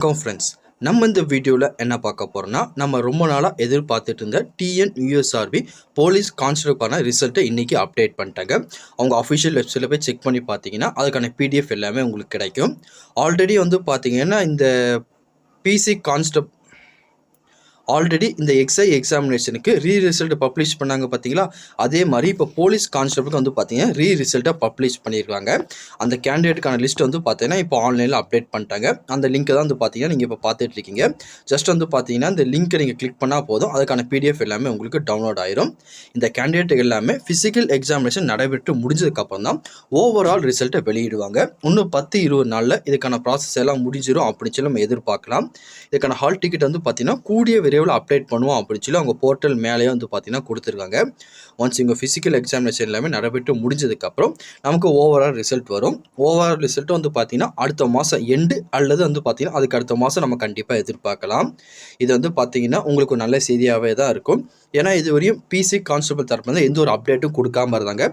வணக்கம் ஃப்ரெண்ட்ஸ் நம்ம இந்த வீடியோவில் என்ன பார்க்க போகிறோம்னா நம்ம ரொம்ப நாளாக எதிர்பார்த்துட்டு இருந்த டிஎன் யூஎஸ்ஆர்பி போலீஸ் கான்ஸ்டபிளுக்கான ரிசல்ட்டை இன்றைக்கி அப்டேட் பண்ணிட்டாங்க. அவங்க அஃபிஷியல் வெப்சைட்டில் போய் செக் பண்ணி பார்த்தீங்கன்னா அதுக்கான பிடிஎஃப் எல்லாமே உங்களுக்கு கிடைக்கும். ஆல்ரெடி வந்து பார்த்தீங்கன்னா இந்த பிசி கான்ஸ்டப் ஆல்ரெடி இந்த எக்ஸை எக்ஸாமினேஷனுக்கு ரீ ரிசல்ட் பப்ளிஷ் பண்ணாங்க பார்த்தீங்களா அதே மாதிரி இப்போ போலீஸ் கான்ஸ்டபிளுக்கு வந்து பார்த்தீங்கன்னா ரீ ரிசல்ட்டை பப்ளிஷ் பண்ணியிருக்காங்க அந்த கேண்டிடேட்டுக்கான லிஸ்ட் வந்து பார்த்தீங்கன்னா இப்போ ஆன்லைனில் அப்டேட் பண்ணிட்டாங்க. அந்த லிங்க்கை தான் வந்து பார்த்தீங்கன்னா நீங்கள் இப்போ பார்த்துட்டு இருக்கீங்க. ஜஸ்ட் வந்து பார்த்தீங்கன்னா இந்த லிங்க்கை நீங்கள் கிளிக் பண்ணால் போதும். அதுக்கான பிடிஎஃப் எல்லாமே உங்களுக்கு டவுன்லோட் ஆயிரும். இந்த கேண்டிடேட் எல்லாமே ஃபிசிக்கல் எக்ஸாமினேஷன் நடைபெற்று முடிஞ்சதுக்கப்புறம் தான் ஓவரால் ரிசல்ட்டை வெளியிடுவாங்க. இன்னும் பத்து இருபது நாளில் இதுக்கான ப்ராசஸ் எல்லாம் முடிஞ்சிடும் அப்படின்னு சொல்லி நம்ம எதிர்பார்க்கலாம். இதுக்கான ஹால் டிக்கெட் வந்து பார்த்தீங்கன்னா கூடிய விரைவில் அப்டேட் பண்ணுவோம் அப்படின்னு சொல்லி அவங்க போர்ட்டல் மேலேயே வந்து பார்த்தீங்கன்னா கொடுத்துருக்காங்க. ஒன்ஸ் இங்கே ஃபிசிக்கல் எக்ஸாமினேஷன் எல்லாமே நடைபெற்று முடிஞ்சதுக்கப்புறம் நமக்கு ஓவரால் ரிசல்ட் வரும். ஓவரால் ரிசல்ட்டும் வந்து பார்த்தீங்கன்னா அடுத்த மாதம் எண்டு அல்லது வந்து பார்த்திங்கன்னா அதுக்கு அடுத்த மாதம் நம்ம கண்டிப்பாக எதிர்பார்க்கலாம். இது வந்து பார்த்தீங்கன்னா உங்களுக்கு நல்ல செய்தியாகவே தான் இருக்கும். ஏன்னா இது வரையும் பிசி கான்ஸ்டபிள் தரப்புலேருந்து எந்த ஒரு அப்டேட்டும் கொடுக்காம இருந்தாங்க.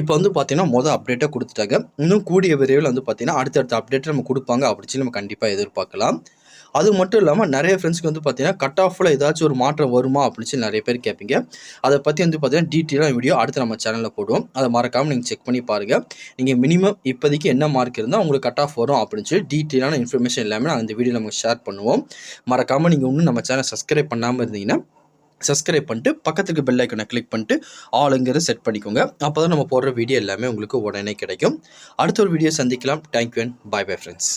இப்போ வந்து பார்த்தீங்கன்னா மொதல் அப்டேட்டை கொடுத்துட்டாங்க. இன்னும் கூடிய விரைவில் வந்து பார்த்தீங்கன்னா அடுத்தடுத்த அப்டேட் நம்ம கொடுப்பாங்க அப்படின்னு சொல்லி நம்ம கண்டிப்பாக எதிர்பார்க்கலாம். அது மட்டும் இல்லாமல் நிறைய ஃப்ரெண்ட்ஸ்க்கு வந்து பார்த்தீங்கன்னா கட் ஆஃபில் ஏதாச்சும் ஒரு மாற்றம் வருமா அப்படின்னு சொல்லி நிறைய பேர் கேட்பீங்க. அதை பற்றி வந்து பார்த்தீங்கன்னா டீட்டெயிலாக வீடியோ அடுத்து நம்ம சேனலில் போடுவோம். அதை மறக்காமல் நீங்கள் செக் பண்ணி பாருங்கள் நீங்கள் மினிமம் இப்போதைக்கு என்ன மார்க் இருந்தால் உங்களுக்கு கட் ஆஃப் வரும் அப்படின்னு சொல்லி டீட்டெயிலான இன்ஃபர்மேஷன் எல்லாமே நான் இந்த வீடியோ நம்ம ஷேர் பண்ணுவோம். மறக்காமல் நீங்கள் இன்னும் நம்ம சேனல் சப்ஸ்கிரைப் பண்ணாமல் இருந்தீங்கன்னா சப்ஸ்கிரைப் பண்ணிட்டு பக்கத்துக்கு பெல் ஐக்கனை கிளிக் பண்ணிட்டு ஆளுங்கிறத செட் பண்ணிக்கோங்க. அப்போ தான் நம்ம போடுற வீடியோ எல்லாமே உங்களுக்கு உடனே கிடைக்கும். அடுத்த ஒரு வீடியோ சந்திக்கலாம். Thank you and bye bye friends